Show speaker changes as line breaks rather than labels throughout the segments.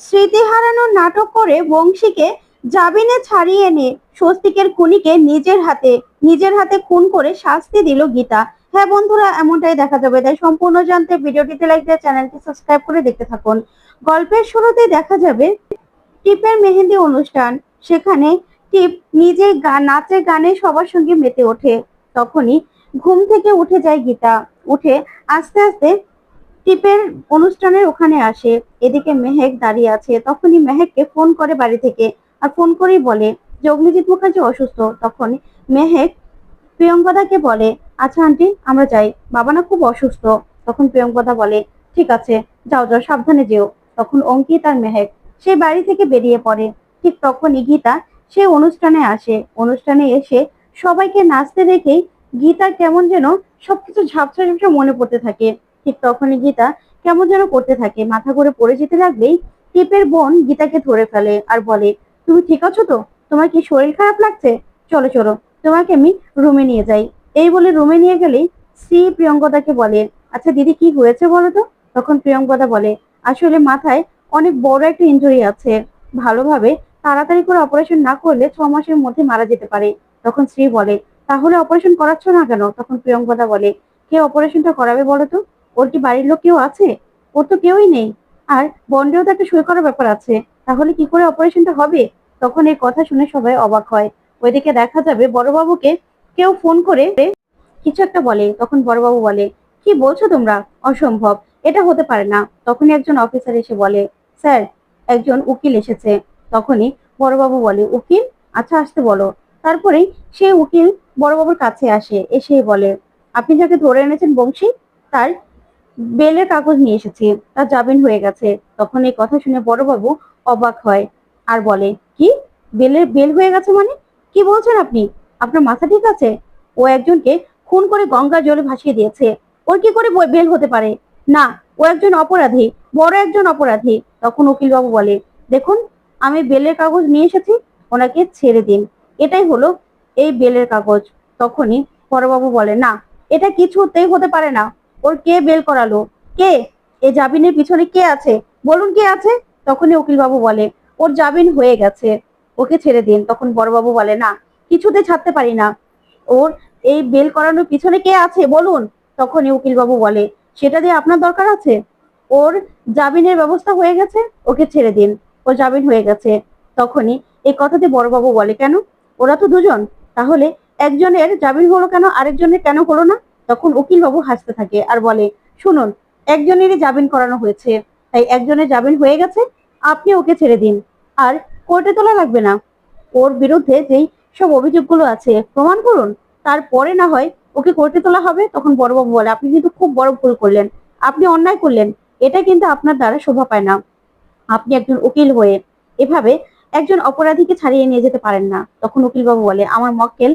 স্মৃতি হারানোর নাটক করে বংশীকে জামিনে ছাড়িয়ে এনে স্বস্তিকের খুনিকে নিজের হাতে নিজের হাতে খুন করে শাস্তি দিল গীতা। হ্যাঁ বন্ধুরা, এমনটাই দেখা যাবে। তাই সম্পূর্ণ জানতে ভিডিওটিতে লাইক দিয়ে চ্যানেলটি সাবস্ক্রাইব করে দেখতে থাকুন। গল্পের শুরুতে দেখা যাবে টিপের মেহেন্দি অনুষ্ঠান। সেখানে টিপ নিজে গান নাচে গানে সবার সঙ্গে মেতে ওঠে। তখনই ঘুম থেকে উঠে যায় গীতা। উঠে আস্তে আস্তে টিপের অনুষ্ঠানের ওখানে আসে, এদিকে মেহেক দাঁড়িয়ে আছে, তখনই মেহেককে ফোন করে বাড়ি থেকে আর ফোন করেই বলে, যে অগ্নিজিৎ মুখার্জি অসুস্থ। তখন মেহেক প্রিয়ঙ্কদাকে বলে আচ্ছা আন্টি আমরা যাই। বাবা না খুব অসুস্থ। তখন প্রিয়ঙ্কদা বলে, ঠিক আছে, যাও যাও, সাবধানে যেও। তখন অঙ্কিত আর মেহেক সে বাড়ি থেকে বেরিয়ে পড়ে। ঠিক তখনই গীতা সে অনুষ্ঠানে আসে। অনুষ্ঠানে এসে সবাইকে নাচতে দেখেই গীতা কেমন যেন সবকিছু ঝাপসা ঝাপসা মনে পড়তে থাকে। ঠিক তখনই গীতা কেমন যেন করতে থাকে, মাথা ঘুরে পড়ে যেতে লাগলেই টিপের বোন গীতাকে ধরে ফেলে আর বলে, তুমি ঠিক আছো তো? তোমার কি শরীর খারাপ লাগছে? চলো চলো, তোমাকে আমি রুমে নিয়ে যাই। এই বলে রুমে নিয়ে গেলেই শ্রী প্রিয়ঙ্কদাকে বলে আচ্ছা দিদি, কি হয়েছে বলো তো? তখন প্রিয়ঙ্কদা বলে, আসলে মাথায় অনেক বড় একটা ইনজুরি আছে। ভালোভাবে তাড়াতাড়ি করে অপারেশন না করলে ছ মাসের মধ্যে মারা যেতে পারে। তখন শ্রী বলে, তাহলে অপারেশন করাচ্ছ না কেন? তখন প্রিয়ঙ্কদা বলে, কে অপারেশনটা করাবে বলো তো? ওর কি বাড়ির লোক কেউ আছে? ওর তো কেউই নেই। আর বন্ডেও তো একটা সই করার ব্যাপার আছে। তাহলে কি করে অপারেশনটা হবে? তখন এই কথা শুনে সবাই অবাক হয়। ওইদিকে দেখা যাবে বড়বাবুকে কেউ ফোন করে কিছু একটা বলে। তখন বড়বাবু বলে, কি বলছো তোমরা? অসম্ভব। এটা হতে পারে না। তখনই একজন অফিসার এসে বলে, স্যার, একজন উকিল এসেছে। তখনই বড়বাবু বলে, উকিল? আচ্ছা আসতে বলো। তারপরেই সেই উকিল বড়বাবুর কাছে আসে। এসে বলে, আপনি যাকে ধরে এনেছেন বংশী, তার বেলের কাগজ নিয়ে এসেছি তার জামিন হয়ে গেছে। তখন এই কথা শুনে বড়বাবু অবাক হয় আর বলে, কি? বেলের বেল হয়ে গেছে মানে? কি বলছেন আপনি? আপনার মাথা ঠিক আছে? ও একজনকে খুন করে গঙ্গা জলে ভাসিয়ে দিয়েছে। ওর কি করে বেল হতে পারে? না, ও একজন অপরাধী, বড় একজন অপরাধী। তখন উকিলবাবু বলে, দেখুন, আমি বেলের কাগজ নিয়ে এসেছি, ওনাকে ছেড়ে দিন। এটাই হলো এই বেলের কাগজ। তখনই বড়বাবু বলে, না, এটা কিছুতেই হতে পারে না। ওর কে বেল করালো? কে? এই জামিনের পিছনে কে আছে? বলুন কে আছে? তখনই উকিলবাবু বলে, ওর জামিন হয়ে গেছে। ওকে ছেড়ে দিন। তখন বড়বাবু বলে, না, কিছুতে ছাড়তে পারি না। ওর এই বেল করানোর পিছনে কে আছে? বলুন। তখনই উকিলবাবু বলে, সেটা দিয়ে আপনার দরকার আছে? ওর জামিনের ব্যবস্থা হয়ে গেছে? ওকে ছেড়ে দিন। ওর জামিন হয়ে গেছে। তখনই এই কথাতে বড়বাবু বলে, কেন? ওরা তো দুজন। তাহলে একজনের জামিন হলো কেন? আরেকজনের কেন হলো না? তখন উকিলবাবু হাসতে থাকে আর বলে, শুনুন, একজনেরই জামিন করানো হয়েছে, তাই একজনের জামিন হয়ে গেছে, আপনি ওকে ছেড়ে দিন। আর কোর্টে তোলা লাগবে না। ওর বিরুদ্ধে যেই সব অভিযোগগুলো আছে, প্রমাণ করুন। তারপরে না হয় ওকে কোর্টে তোলা হবে? তখন বড়বাবু বলে, আপনি কিন্তু খুব বড় ভুল করলেন। আপনি অন্যায় করলেন। এটা কিন্তু আপনার দ্বারা শোভা পায় না। আপনি একজন উকিল হয়ে এভাবে একজন অপরাধীকে ছাড়িয়ে নিয়ে যেতে পারেন না। তখন উকিলবাবু বলে, আমার মক্কেল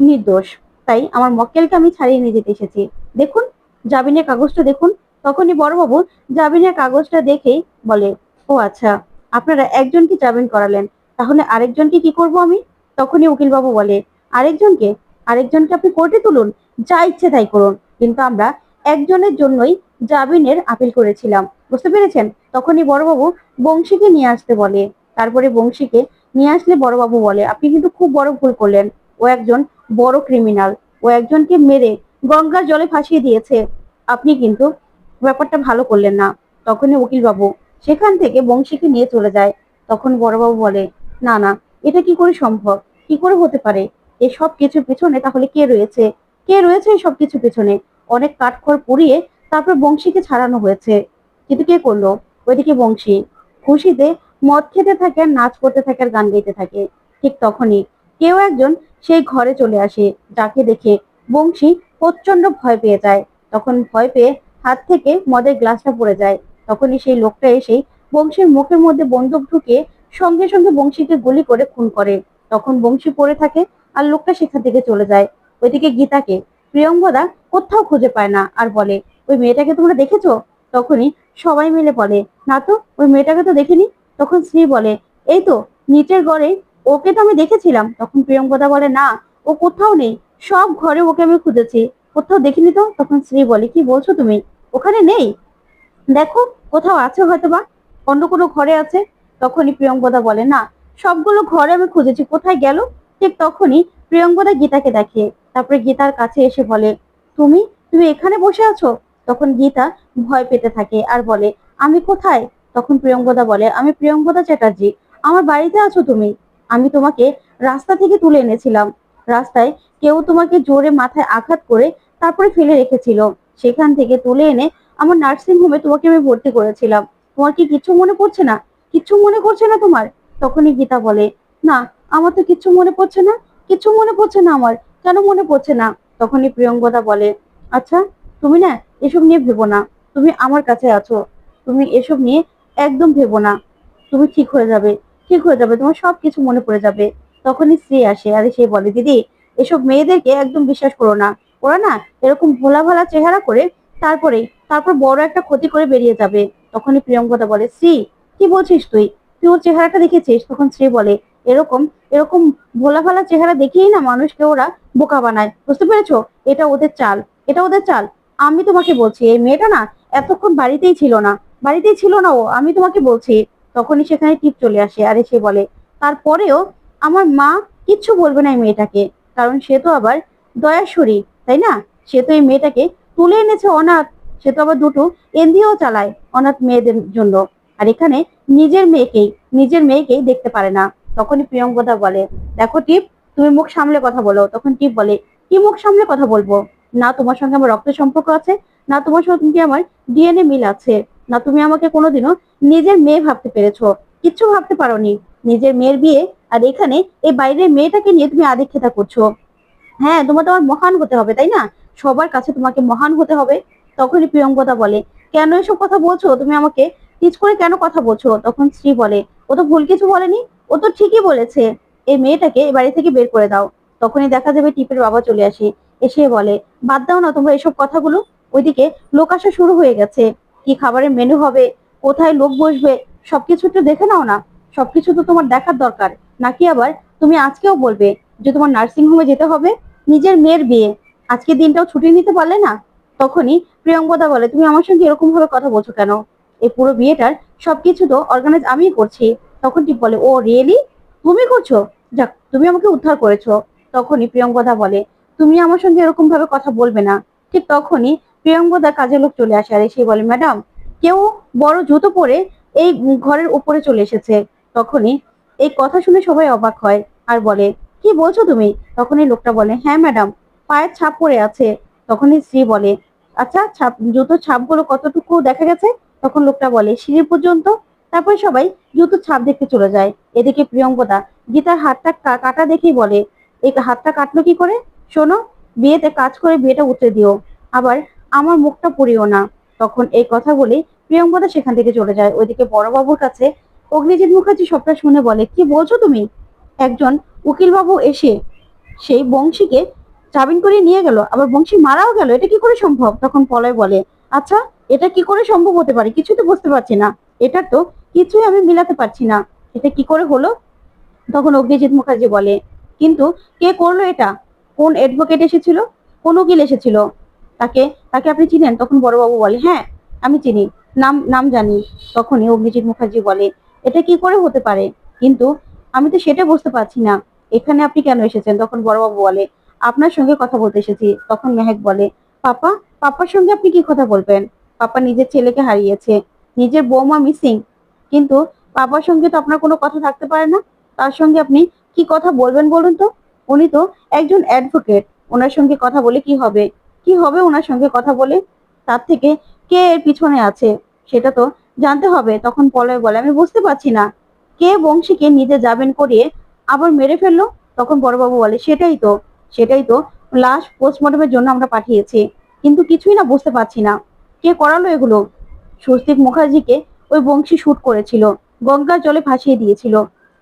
নির্দোষ। তাই আমার মক্কেলকে আমি ছাড়িয়ে নিয়ে যেতে এসেছি। দেখুন জামিনের কাগজটা দেখুন। তখনই বড়বাবু জামিনের কাগজটা দেখেই বলে, ও আচ্ছা আপনারা একজনকে জামিন করালেন, তাহলে আরেকজনকে কি করব আমি? তখনই উকিলবাবু বলে, আরেকজনকে? আরেকজনকে আপনি কোর্টে তুলুন, যা ইচ্ছে তাই করুন। কিন্তু আমরা একজনের জন্যই জামিনের আপিল করেছিলাম। বুঝতে পেরেছেন? তখনই বড়বাবু বংশীকে নিয়ে আসতে বলে। তারপরে বংশীকে নিয়ে আসলে বড়বাবু বলে, আপনি কিন্তু খুব বড় ভুল করলেন। ও একজন বড় ক্রিমিনাল ও একজনকে মেরে গঙ্গার জলে ফাঁসিয়ে দিয়েছে। আপনি কিন্তু ব্যাপারটা ভালো করলেন না। তখনই উকিল বাবু সেখান থেকে বংশীকে নিয়ে চলে যায়। তখন বড়বাবু বলে, না না, এটা কি করে সম্ভব? কি করে হতে পারে? এই সব কিছুর পেছনে তাহলে কে রয়েছে? কে রয়েছে এই সব কিছুর পেছনে? অনেক কাঠখড় পুড়িয়ে তারপর বংশীকে ছাড়ানো হয়েছে। কিন্তু কে করল? ওইদিকে বংশী খুশিতে মদ খেতে থাকে নাচ করতে থাকে আর গান গাইতে থাকে। ঠিক তখনই কেউ একজন সেই ঘরে চলে আসে, যাকে দেখে বংশী প্রচণ্ড ভয় পেয়ে যায়। তখন ভয় পেয়ে হাত থেকে মদের গ্লাসটা পড়ে যায়। তখনই সেই লোকটা এসেই বংশীর মুখের মধ্যে বন্দুক ঢুকিয়ে সঙ্গে সঙ্গে বংশীকে গুলি করে খুন করে। তখন বংশী পড়ে থাকে আর লোকটা সেখান থেকে চলে যায়। ওইদিকে গীতাকে, প্রিয়ঙ্গদা কোথাও খুঁজে পায় না আর বলে, ওই মেয়েটাকে তোমরা দেখেছ? তখনই সবাই মিলে বলে, না তো, ওই মেয়েটাকে তো দেখিনি। তখন শ্রী বলে, এই তো, নিচের ঘরে ওকে তো আমি দেখেছিলাম। তখন প্রিয়ঙ্কদা বলে, না, ও কোথাও নেই। সব ঘরে ওকে আমি খুঁজেছি। কোথাও দেখিনি তো? তখন শ্রী বলে, কি বলছো তুমি? ওখানে নেই? দেখো, কোথাও আছে হয়তো বা অন্য কোনো ঘরে আছে? তখনই প্রিয়ঙ্কদা বলে, না, সবগুলো ঘরে আমি খুঁজেছি। কোথায় গেল? ঠিক তখনই প্রিয়ঙ্কদা গীতাকে দেখে। তারপরে গীতার কাছে এসে বলে, তুমি তুমি এখানে বসে আছো? তখন গীতা ভয় পেতে থাকে আর বলে, আমি কোথায়? তখন প্রিয়ঙ্কদা বলে, আমি প্রিয়ঙ্কদা চ্যাটার্জি। আমার বাড়িতে আছো তুমি? আমি তোমাকে রাস্তা থেকে তুলে এনেছিলাম। রাস্তায় কেউ তোমাকে জোরে মাথায় আঘাত করে তারপরে ফেলে রেখেছিল। সেখান থেকে তুলে এনে আমার নার্সিং হোমে তোমাকে আমি ভর্তি করেছিলাম। তোমার কি কিছু মনে পড়ছে না? কিচ্ছু মনে পড়ছে না তোমার? তখনই গীতা বলে, না, আমার তো কিচ্ছু মনে পড়ছে না কিচ্ছু মনে পড়ছে না আমার। কেন মনে পড়ছে না? তখনই প্রিয়ঙ্গদা বলে আচ্ছা তুমি না এসব নিয়ে ভেবো না। তুমি আমার কাছে আছো। তুমি এসব নিয়ে একদম ভেবো না। তুমি ঠিক হয়ে যাবে। ঠিক হয়ে যাবে, তোমার সব কিছু মনে পড়ে যাবে। তখনই স্ত্রী আসে আর সে বলে, দিদি, এসব মেয়েদেরকে একদম বিশ্বাস করো না। ওরা না এরকম ভোলা ভালা চেহারা করে তারপরে, তারপর বড় একটা ক্ষতি করে বেরিয়ে যাবে। তখনই প্রিয়ঙ্কদা বলে শ্রী কি বলছিস তুই? তুই ওর চেহারাটা দেখেছিস? তখন শ্রী বলে, এরকম এরকম ভোলা ভালা চেহারা দেখেই না মানুষকে ওরা বোকা বানায়। বুঝতে পেরেছ? এটা ওদের চাল, এটা ওদের চাল। আমি তোমাকে বলছি, এই মেয়েটা না এতক্ষণ বাড়িতেই ছিল না। বাড়িতেই ছিল না ও, আমি তোমাকে বলছি। তখনই সেখানে টিপ চলে আসে, আরে সে বলে, তারপরেও আমার মা কিচ্ছু বলবে না এই মেয়েটাকে, কারণ সে তো আবার দয়াসুরি, তাই না? সে তো এই মেয়েটাকে তুলে এনেছে অনাথ, সে তো আবার দুটো এনজিও চালায় অনাথ মেয়েদের জন্য। আর এখানে নিজের মেয়েকেই নিজের মেয়েকেই দেখতে পারে না। তখনই প্রিয়ঙ্কদা বলে, দেখো টিপ, তুমি মুখ সামলে কথা বলো। তখন টিপ বলে, কি মুখ সামলে কথা বলব? না তোমার সঙ্গে আমার রক্ত সম্পর্ক আছে, না তোমার সঙ্গে আমার ডিএনএ মিল আছে। না, তুমি আমাকে কোনোদিনও নিজের মেয়ে ভাবতে পেরেছ। কিচ্ছু ভাবতে পারোনি। নিজের মেয়ের বিয়ে আর এখানে এই বাইরের মেয়েটাকে নিয়ে তুমি আদিক্ষেতা করছ। হ্যাঁ তোমার তো আমার মহান হতে হবে, তাই না? সবার কাছে তোমাকে মহান হতে হবে। তখনই প্রিয়ঙ্কদা বলে, কেন এসব কথা বলছো? তুমি আমাকে টিচ করে কেন কথা বলছো? তখন শ্রী বলে, ও তো ভুল কিছু বলেনি। ও তো ঠিকই বলেছে। এই মেয়েটাকে এ বাড়ি থেকে বের করে দাও। তখনই দেখা যাবে টিপের বাবা চলে আসে। এসে বলে, বাদ দাও না তোমরা এসব কথাগুলো। ওইদিকে লোক আসা শুরু হয়ে গেছে। কি খাবারের মেনু হবে, কোথায় লোক বসবে, সবকিছু একটু দেখে নাও না। সবকিছু তো তোমার দেখার দরকার। নাকি আবার তুমি আজকেও বলবে যে তোমার নার্সিং হোমে যেতে হবে, নিজের মেয়ের বিয়ে। আজকে দিনটাও ছুটি নিতে পারলে না? তখনই প্রিয়ঙ্কদা বলে, তুমি আমার সঙ্গে এরকম ভাবে কথা বলছো কেন? এই পুরো বিয়েটার সবকিছু তো অর্গানাইজ আমিই করছি। তখন টিপ বলে, ও রিয়েলি তুমি করছ? যাক, তুমি আমাকে উদ্ধার করেছ। তখনই প্রিয়ঙ্কদা বলে, তুমি আমার সঙ্গে এরকম ভাবে কথা বলবে না। ঠিক তখনই প্রিয়ঙ্কদা কাজের লোক চলে আসে আর সে বলে, ম্যাডাম, কেউ বড় জুতো পরে এই ঘরের উপরে চলে এসেছে। তখনই এই কথা শুনে সবাই অবাক হয় আর বলে, কি বলছো তুমি? তখনই লোকটা বলে হ্যাঁ ম্যাডাম, পায়ের ছাপ পড়ে আছে। তখনই স্ত্রী বলে আচ্ছা ছাপ, জুতোর ছাপগুলো কতটুকু দেখা গেছে? তখন লোকটা বলে, সিঁড়ি পর্যন্ত। তারপরে সবাই জুতোর ছাপ দেখতে চলে যায়। এদিকে প্রিয়ঙ্কদা গীতার হাতটা কাটা দেখেই বলে এই হাতটা কাটলো কি করে? শোনো, বিয়েতে কাজ করে বিয়েটা উঠে দিও। আবার আমার মুখটা পুড়িও না। তখন এই কথা বলে প্রিয়ঙ্কদা সেখান থেকে চলে যায়। ওইদিকে বড়বাবুর কাছে অগ্নিজিৎ মুখার্জি সবটা শুনে বলে, কি বলছো তুমি? একজন উকিলবাবু এসে সেই বংশীকে জামিন করে নিয়ে গেল। আবার বংশী মারাও গেল। এটা কি করে সম্ভব? তখন পলয় বলে আচ্ছা এটা কি করে সম্ভব হতে পারে? কিছু তো বুঝতে পারছি না। এটা তো কিছুই আমি মিলাতে পারছি না। এটা কি করে হলো? তখন অগ্নিজিৎ মুখার্জি বলে, কিন্তু কে করল এটা? কোন অ্যাডভোকেট এসেছিল? কোন উকিল এসেছিল? তাকে তাকে আপনি চিনেন? তখন বড়বাবু বলে হ্যাঁ আমি চিনি। নাম নাম জানি। তখনই অগ্নিজিৎ মুখার্জি বলে, এটা কি করে হতে পারে? কিন্তু আমি তো সেটা বুঝতে পারছি না। এখানে আপনি কেন এসেছেন? তখন বড়বাবু বলে, আপনার সঙ্গে কথা বলতে এসেছি। তখন মেহেক বলে, পাপা, পাপার সঙ্গে আপনি কি কথা বলবেন? পাপা নিজের ছেলেকে হারিয়েছে। নিজের বৌমা মিসিং। কিন্তু পাপার সঙ্গে তো আপনার কোনো কথা থাকতে পারে না। তার সঙ্গে আপনি কি কথা বলবেন বলুন তো? উনি তো একজন অ্যাডভোকেট। ওনার সঙ্গে কথা বলে কি হবে? কি হবে ওনার সঙ্গে কথা বলে? তার থেকে কে এর পিছনে আছে? সেটা তো জানতে হবে। তখন পলয় বলে, আমি বুঝতে পারছি না। কে বংশীকে নিজে যাবেন করিয়ে আবার মেরে ফেলল? তখন বড়বাবু বলে, সেটাই তো সেটাই তো লাশ পোস্টমর্টমের জন্য আমরা পাঠিয়েছি। কিন্তু কিছুই না বুঝতে পারছি না। কে করালো এগুলো? স্বস্তিক মুখার্জিকে ওই বংশী শুট করেছিল। গঙ্গার জলে ভাসিয়ে দিয়েছিল।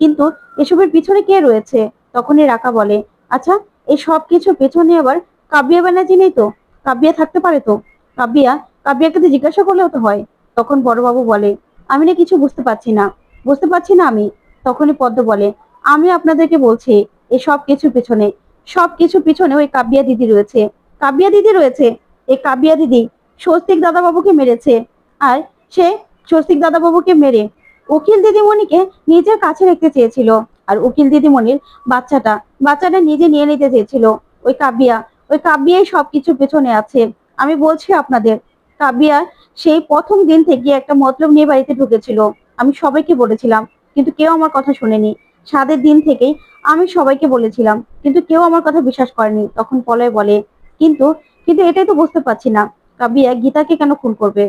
কিন্তু এসবের পিছনে কে রয়েছে? তখনই রাকা বলে আচ্ছা এই সব কিছু পেছনে আবার কাবিয়া ব্যানার্জি নেই তো? কাবিয়া থাকতে পারে তো? কাবিয়া কাবিয়াকে তো জিজ্ঞাসা করলেও তো হয়। তখন বড়বাবু বলে, আমি না কিছু বুঝতে পারছি না। বুঝতে পারছি না আমি। তখনই পদ্ম বলে, আমি আপনাদেরকে বলছি এই সব কিছু পেছনে। সব কিছু পিছনে ওই কাবিয়া দিদি রয়েছে। কাবিয়া দিদি রয়েছে? এই কাবিয়া দিদি স্বস্তিক দাদাবাবুকে মেরেছে। আর সে স্বস্তিক দাদাবাবুকে মেরে উকিল দিদিমণিকে নিজের কাছে রাখতে চেয়েছিল। আর উকিল দিদিমণির বাচ্চাটা বাচ্চাটা নিজে নিয়ে নিতে চেয়েছিল। ওই কাবিয়া ওই কাবিয়াই সবকিছু পেছনে আছে। আমি বলছি আপনাদের, কাবিয়া সেই প্রথম দিন থেকে একটা মতলব নিয়ে বাড়িতে ঢুকেছিল। আমি সবাইকে বলেছিলাম, কিন্তু কেউ আমার কথা শুনেনি। সাদের দিন থেকেই আমি সবাইকে বলেছিলাম, কিন্তু কেউ আমার কথা বিশ্বাস করেনি। তখন পলয় বলে, কিন্তু কিন্তু এটাই তো বুঝতে পারছি না। কাবিয়া গীতাকে কেন খুন করবে?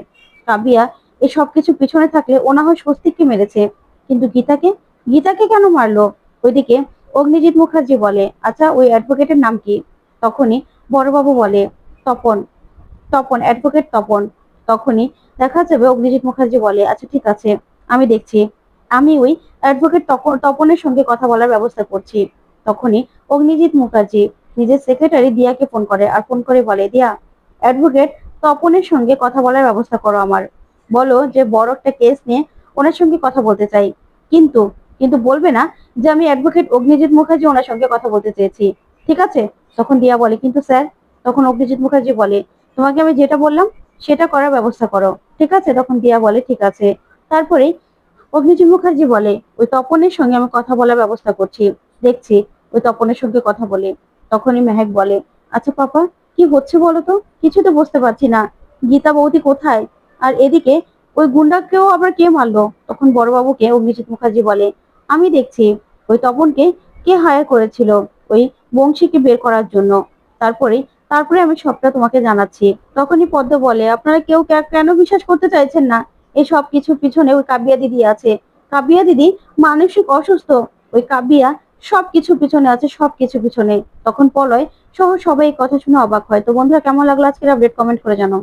কাবিয়া এই সব কিছু পিছনে থাকলে ও না হয় স্বস্তিককে মেরেছে। কিন্তু গীতাকে গীতাকে কেন মারলো? ওইদিকে অগ্নিজিৎ মুখার্জি বলে আচ্ছা ওই অ্যাডভোকেটের নাম কি? তখনই বড়বাবু বলে, তপন তপন অ্যাডভোকেট তপন। তখনই দেখা যাবে অগ্নিজিৎ মুখার্জি বলে আচ্ছা ঠিক আছে, আমি দেখছি। আমি ওই অ্যাডভোকেট তপন তপনের সঙ্গে কথা বলার ব্যবস্থা করছি। তখনই অগ্নিজিৎ মুখার্জি নিজের সেক্রেটারি দিয়াকে ফোন করে আর ফোন করে বলে, দিয়া অ্যাডভোকেট তপনের সঙ্গে কথা বলার ব্যবস্থা করো আমার। বলো যে বড় একটা কেস নিয়ে ওনার সঙ্গে কথা বলতে চাই। কিন্তু কিন্তু বলবে না যে আমি অ্যাডভোকেট অগ্নিজিৎ মুখার্জি ওনার সঙ্গে কথা বলতে চেয়েছি। ঠিক আছে? তখন দিয়া বলে, কিন্তু স্যার, তখন অগ্নিজিৎ মুখার্জি বলে, তোমাকে আমি যেটা বললাম, সেটা করার ব্যবস্থা করো। ঠিক আছে? তখন দিয়া বলে, ঠিক আছে। তারপরে অগ্নিজিৎ মুখার্জি বলে, ওই তপনের সঙ্গে আমি কথা বলার ব্যবস্থা করছি, দেখছি। ওই তপনের সঙ্গে কথা বলে, তখনই মেহেক বলে আচ্ছা পাপা, কি হচ্ছে বলো তো? কিছু তো বুঝতে পারছি না। গীতা বৌদি কোথায়? আর এদিকে ওই গুন্ডাকেও আবার কে মারলো? তখন বড়বাবুকে অগ্নিজিৎ মুখার্জি বলে, আমি দেখছি, ওই তপনকে কে হায়ার করেছিল? ওই বংশীকে বের করার জন্য। তারপরে তারপরে আমি সবটা তোমাকে জানাচ্ছি। তখনই পদ্ম বলে, আপনারা কেউ কেন বিশ্বাস করতে চাইছেন না? এই সব কিছুর পিছনে ওই কাবিয়া দিদি আছে। কাবিয়া দিদি মানসিক অসুস্থ। ওই কাবিয়া সব সবকিছু পিছনে আছে সবকিছু পিছনে। তখন পলয় সহ সবাই কথা শুনে অবাক হয়। তো বন্ধুরা, কেমন লাগল আজকের আপডেট কমেন্ট করে জানাও।